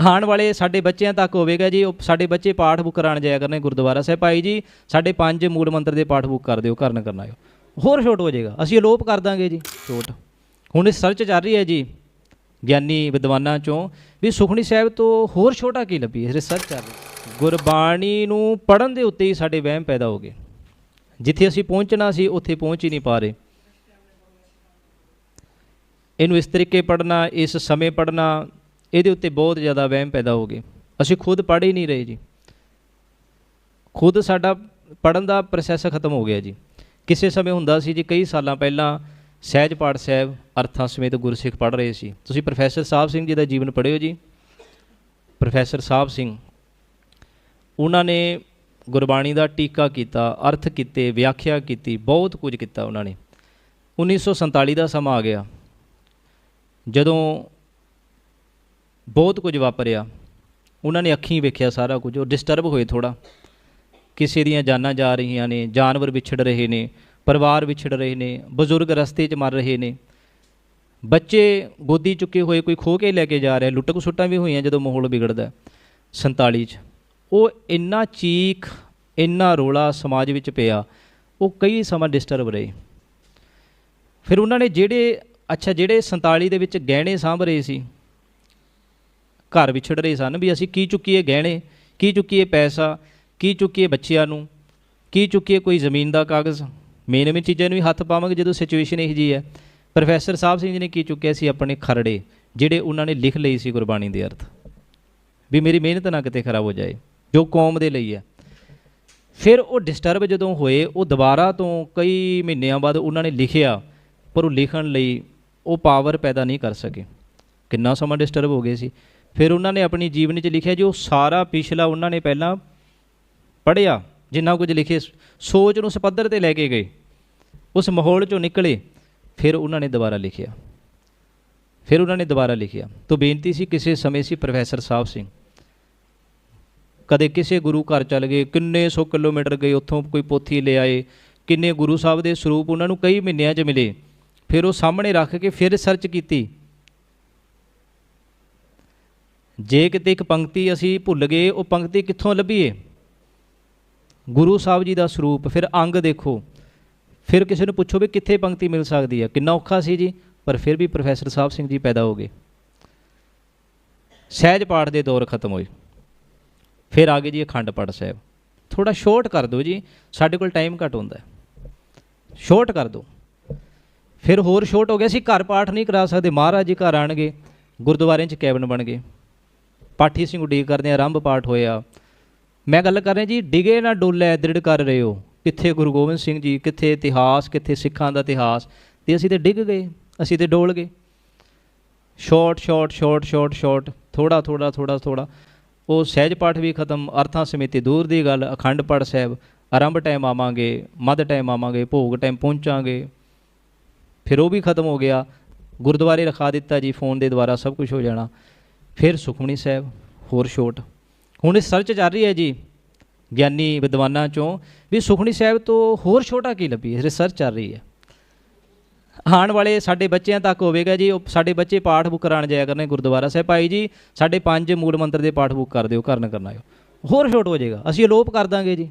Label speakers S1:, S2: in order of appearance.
S1: ਆਉਣ ਵਾਲੇ ਸਾਡੇ ਬੱਚਿਆਂ ਤੱਕ ਹੋਵੇਗਾ ਜੀ, ਉਹ ਸਾਡੇ ਬੱਚੇ ਪਾਠ ਬੁੱਕ ਕਰਾਉਣ ਜਾਇਆ ਕਰਨੇ ਗੁਰਦੁਆਰਾ ਸਾਹਿਬ। ਭਾਈ ਜੀ, ਸਾਡੇ ਪੰਜ ਮੂਲ ਮੰਤਰ ਦੇ ਪਾਠ ਬੁੱਕ ਕਰ ਦਿਓ, ਕਰਨ ਕਰਨਾ ਹੋਰ ਛੋਟ ਹੋ ਜਾਏਗਾ। ਅਸੀਂ ਅਲੋਪ ਕਰ ਦਾਂਗੇ ਜੀ। ਛੋਟ। ਹੁਣ ਇਹ ਸਰਚ ਚੱਲ ਰਹੀ ਹੈ ਜੀ, ਗਿਆਨੀ ਵਿਦਵਾਨਾਂ ਚੋਂ, ਵੀ ਸੁਖਣੀ ਸਾਹਿਬ ਤੋਂ ਹੋਰ ਛੋਟਾ ਕੀ ਲੱਭੀ ਰਿਸਰਚ ਚੱਲ ਰਹੀ ਗੁਰਬਾਣੀ ਨੂੰ ਪੜਨ ਦੇ ਉੱਤੇ ਹੀ ਸਾਡੇ ਵਹਿਮ ਪੈਦਾ ਹੋ ਗਏ। ਜਿੱਥੇ ਅਸੀਂ ਪਹੁੰਚਣਾ ਸੀ, ਉੱਥੇ ਪਹੁੰਚ ਹੀ ਨਹੀਂ ਪਾ ਰਹੇ। ਇਹਨੂੰ ਇਸ ਤਰੀਕੇ ਪੜਨਾ ਇਸ ਸਮੇਂ ਪੜਨਾ ਇਹਦੇ ਉੱਤੇ ਬਹੁਤ ਜ਼ਿਆਦਾ ਵਹਿਮ ਪੈਦਾ ਹੋ ਗਏ। ਅਸੀਂ ਖੁਦ ਪੜ੍ਹ ਹੀ ਨਹੀਂ ਰਹੇ ਜੀ। ਖੁਦ ਸਾਡਾ ਪੜਨ ਦਾ ਪ੍ਰੋਸੈਸ ਖਤਮ ਹੋ ਗਿਆ ਜੀ। ਕਿਸੇ ਸਮੇਂ ਹੁੰਦਾ ਸੀ ਜੀ, ਕਈ ਸਾਲਾਂ ਪਹਿਲਾਂ ਸਹਿਜ ਪਾਠ ਸਾਹਿਬ ਅਰਥਾਂ ਸਮੇਤ ਗੁਰਸਿੱਖ ਪੜ੍ਹ ਰਹੇ ਸੀ। ਤੁਸੀਂ ਪ੍ਰੋਫੈਸਰ ਸਾਹਿਬ ਸਿੰਘ ਜੀ ਦਾ ਜੀਵਨ ਪੜ੍ਹਿਓ ਜੀ। ਪ੍ਰੋਫੈਸਰ ਸਾਹਿਬ ਸਿੰਘ, ਉਹਨਾਂ ਨੇ ਗੁਰਬਾਣੀ ਦਾ ਟੀਕਾ ਕੀਤਾ, ਅਰਥ ਕੀਤੇ, ਵਿਆਖਿਆ ਕੀਤੀ, ਬਹੁਤ ਕੁਝ ਕੀਤਾ ਉਹਨਾਂ ਨੇ। 1947 ਦਾ ਸਮਾਂ ਆ ਗਿਆ। ਜਦੋਂ ਬਹੁਤ ਕੁਝ ਵਾਪਰਿਆ। ਉਹਨਾਂ ਨੇ ਅੱਖੀਂ ਵੇਖਿਆ ਸਾਰਾ ਕੁਝ, ਉਹ ਡਿਸਟਰਬ ਹੋਏ ਥੋੜਾ ਕਿਸੇ ਦੀਆਂ ਜਾਨਾਂ ਜਾ ਰਹੀਆਂ ਨੇ, ਜਾਨਵਰ ਵਿਛੜ ਰਹੇ ਨੇ, ਪਰਿਵਾਰ ਵਿਛੜ ਰਹੇ ਨੇ, ਬਜ਼ੁਰਗ ਰਸਤੇ 'ਚ ਮਰ ਰਹੇ ਨੇ। ਬੱਚੇ ਗੋਦੀ ਚੁੱਕੇ ਹੋਏ, ਕੋਈ ਖੋ ਕੇ ਲੈ ਕੇ ਜਾ ਰਿਹਾ, ਲੁੱਟਕ ਸੁੱਟਾਂ ਵੀ ਹੋਈਆਂ ਜਦੋਂ ਮਾਹੌਲ ਵਿਗੜਦਾ ਹੈ। 47 'ਚ। ਉਹ ਇੰਨਾ ਚੀਖ, ਇੰਨਾ ਰੋਲਾ ਸਮਾਜ ਵਿੱਚ ਪਿਆ, ਉਹ ਕਈ ਸਮਾਂ ਡਿਸਟਰਬ ਰਹੇ। ਫਿਰ ਉਹਨਾਂ ਨੇ ਜਿਹੜੇ, ਅੱਛਾ, ਜਿਹੜੇ 47 ਦੇ ਵਿੱਚ ਗਹਿਣੇ ਸਾਂਭ ਰਹੇ ਸੀ ਘਰ ਵਿਛੜ ਰਹੇ ਸਨ ਵੀ ਅਸੀਂ ਕੀ ਚੁੱਕੀਏ ਗਹਿਣੇ, ਕੀ ਚੁੱਕੀਏ ਪੈਸਾ, ਕੀ ਚੁੱਕੀਏ ਬੱਚਿਆਂ ਨੂੰ, ਕੀ ਚੁੱਕੀਏ ਕੋਈ ਜ਼ਮੀਨ ਦਾ ਕਾਗਜ਼। ਮੇਨ ਮੇਨ ਚੀਜ਼ਾਂ ਨੂੰ ਵੀ ਹੱਥ ਪਾਵਾਂਗੇ ਜਦੋਂ ਸਿਚੁਏਸ਼ਨ ਇਹੋ ਜੀ ਹੈ। ਪ੍ਰੋਫੈਸਰ ਸਾਹਿਬ ਸਿੰਘ ਜੀ ਨੇ ਕੀ ਚੁੱਕਿਆ ਸੀ? ਆਪਣੇ ਖਰੜੇ, ਜਿਹੜੇ ਉਹਨਾਂ ਨੇ ਲਿਖ ਲਈ ਸੀ ਗੁਰਬਾਣੀ ਦੇ ਅਰਥ। ਵੀ ਮੇਰੀ ਮਿਹਨਤ ਨਾ ਕਿਤੇ ਖਰਾਬ ਹੋ ਜਾਏ, ਜੋ ਕੌਮ ਦੇ ਲਈ ਹੈ। ਫਿਰ ਉਹ ਡਿਸਟਰਬ ਜਦੋਂ ਹੋਏ, ਉਹ ਦੁਬਾਰਾ ਤੋਂ ਕਈ ਮਹੀਨਿਆਂ ਬਾਅਦ ਉਹਨਾਂ ਨੇ ਲਿਖਿਆ, ਪਰ ਉਹ ਲਿਖਣ ਲਈ ਉਹ ਪਾਵਰ ਪੈਦਾ ਨਹੀਂ ਕਰ ਸਕੇ। ਕਿੰਨਾ ਸਮਾਂ ਡਿਸਟਰਬ ਹੋ ਗਏ ਸੀ। ਫਿਰ ਉਹਨਾਂ ਨੇ ਆਪਣੀ ਜੀਵਨੀ 'ਚ ਲਿਖਿਆ ਜੋ ਸਾਰਾ ਪਿਛਲਾ ਉਹਨਾਂ ਨੇ ਪਹਿਲਾਂ ਪੜ੍ਹਿਆ, ਜਿੰਨਾ ਕੁਝ ਲਿਖੇ, ਸੋਚ ਨੂੰ ਸਪੱਧਰ ਤੇ ਲੈ ਕੇ ਗਏ, ਉਸ ਮਾਹੌਲ 'ਚੋਂ ਨਿਕਲੇ, ਫਿਰ ਉਹਨਾਂ ਨੇ ਦੁਬਾਰਾ ਲਿਖਿਆ। ਫਿਰ ਉਹਨਾਂ ਨੇ ਦੁਬਾਰਾ ਲਿਖਿਆ। ਤੋਂ ਬੇਨਤੀ ਸੀ, ਕਿਸੇ ਸਮੇਂ ਸੀ ਪ੍ਰੋਫੈਸਰ ਸਾਹਿਬ ਸਿੰਘ। ਕਦੇ ਕਿਸੇ ਗੁਰੂ ਘਰ ਚੱਲ ਗਏ, ਕਿੰਨੇ ਸੌ ਕਿਲੋਮੀਟਰ ਗਏ, ਉੱਥੋਂ ਕੋਈ ਪੋਥੀ ਲੈ ਆਏ, ਕਿੰਨੇ ਗੁਰੂ ਸਾਹਿਬ ਦੇ ਸਰੂਪ ਉਹਨਾਂ ਨੂੰ ਕਈ ਮਹੀਨਿਆਂ 'ਚ ਮਿਲੇ। ਫਿਰ ਉਹ ਸਾਹਮਣੇ ਰੱਖ ਕੇ ਫਿਰ ਸਰਚ ਕੀਤੀ। ਜੇ ਕਿਤੇ ਇੱਕ ਪੰਕਤੀ ਅਸੀਂ ਭੁੱਲ ਗਏ, ਉਹ ਪੰਕਤੀ ਕਿੱਥੋਂ ਲੱਭੀਏ? ਗੁਰੂ ਸਾਹਿਬ ਜੀ ਦਾ ਸਰੂਪ, ਫਿਰ ਅੰਗ ਦੇਖੋ। ਫਿਰ ਕਿਸੇ ਨੂੰ ਪੁੱਛੋ ਵੀ ਕਿੱਥੇ ਪੰਕਤੀ ਮਿਲ ਸਕਦੀ ਹੈ। ਕਿੰਨਾ ਔਖਾ ਸੀ ਜੀ, ਪਰ ਫਿਰ ਵੀ ਪ੍ਰੋਫੈਸਰ ਸਾਹਿਬ ਸਿੰਘ ਜੀ ਪੈਦਾ ਹੋ ਗਏ। ਸਹਿਜ ਪਾਠ ਦੇ ਦੌਰ ਖਤਮ ਹੋਏ। ਫਿਰ ਆ ਗਏ ਜੀ ਅਖੰਡ ਪਾਠ ਸਾਹਿਬ। ਥੋੜਾ ਸ਼ੋਰਟ ਕਰ ਦਿਓ ਜੀ, ਸਾਡੇ ਕੋਲ ਟਾਈਮ ਘੱਟ ਹੁੰਦਾ ਹੈ। ਕਰ ਦਿਓ। ਫਿਰ ਹੋਰ ਸ਼ੋਰਟ ਹੋ ਗਿਆ ਸੀ, ਘਰ ਪਾਠ ਨਹੀਂ ਕਰਾ ਸਕਦੇ। ਮਹਾਰਾਜ ਜੀ ਘਰ ਆਣਗੇ ਗੁਰਦੁਆਰਿਆਂ 'ਚ ਕੈਬਨ ਬਣ ਗਏ। ਪਾਠੀ ਸਿੰਘ ਉਡੀਕ ਕਰਦੇ ਆ, ਆਰੰਭ ਪਾਠ ਹੋਇਆ। ਮੈਂ ਗੱਲ ਕਰ ਰਿਹਾ ਜੀ, ਡਿਗੇ ਨਾ ਡੋਲੇ, ਦ੍ਰਿੜ ਕਰ ਰਹੇ ਹੋ। ਕਿੱਥੇ ਗੁਰੂ ਗੋਬਿੰਦ ਸਿੰਘ ਜੀ, ਕਿੱਥੇ ਇਤਿਹਾਸ, ਕਿੱਥੇ ਸਿੱਖਾਂ ਦਾ ਇਤਿਹਾਸ? ਤੇ ਅਸੀਂ ਤੇ ਡਿੱਗ ਗਏ, ਅਸੀਂ ਤੇ ਡੋਲ ਗਏ। Short short short short short ਥੋੜਾ ਥੋੜਾ ਥੋੜਾ ਥੋੜਾ ਉਹ ਸਹਿਜ ਪਾਠ ਵੀ ਖਤਮ, ਅਰਥਾਂ ਸਮੇਤੀ ਦੂਰ ਦੀ ਗੱਲ, ਅਖੰਡ ਪਾਠ ਸਾਹਿਬ। ਆਰੰਭ ਟਾਈਮ ਆਵਾਂਗੇ, ਮੱਧ ਟਾਈਮ ਆਵਾਂਗੇ, ਭੋਗ ਟਾਈਮ ਪਹੁੰਚਾਂਗੇ। ਫਿਰ ਉਹ ਵੀ ਖਤਮ ਹੋ ਗਿਆ। ਗੁਰਦੁਆਰੇ ਰਖਾ ਦਿੱਤਾ ਜੀ, ਫੋਨ ਦੇ ਦੁਆਰਾ ਸਭ ਕੁਝ ਹੋ ਜਾਣਾ। ਫਿਰ ਸੁਖਮਣੀ ਸਾਹਿਬ, ਹੋਰ ਛੋਟ। ਹੁਣ ਇਹ ਸਰਚ ਚੱਲ ਰਹੀ ਹੈ ਜੀ, ਗਿਆਨੀ ਵਿਦਵਾਨਾਂ ਚੋਂ, ਵੀ ਸੁਖਮਣੀ ਸਾਹਿਬ ਤੋਂ ਹੋਰ ਛੋਟਾ ਕੀ ਲੱਭੀ ਰਿਸਰਚ ਚੱਲ ਰਹੀ ਹੈ। ਆਉਣ ਵਾਲੇ ਸਾਡੇ ਬੱਚਿਆਂ ਤੱਕ ਹੋਵੇਗਾ ਜੀ, ਉਹ ਸਾਡੇ ਬੱਚੇ ਪਾਠ ਬੁੱਕ ਕਰਾਉਣ ਜਾਇਆ ਕਰਨੇ ਗੁਰਦੁਆਰਾ ਸਾਹਿਬ। ਭਾਈ ਜੀ, ਸਾਡੇ ਪੰਜ ਮੂਲ ਮੰਤਰ ਦੇ ਪਾਠ ਬੁੱਕ ਕਰ ਦਿਓ ਕਰਨ ਕਰਨਾ ਹੋਰ ਛੋਟ ਹੋ ਜਾਏਗਾ। ਅਸੀਂ ਅਲੋਪ ਕਰ ਦਾਂਗੇ ਜੀ।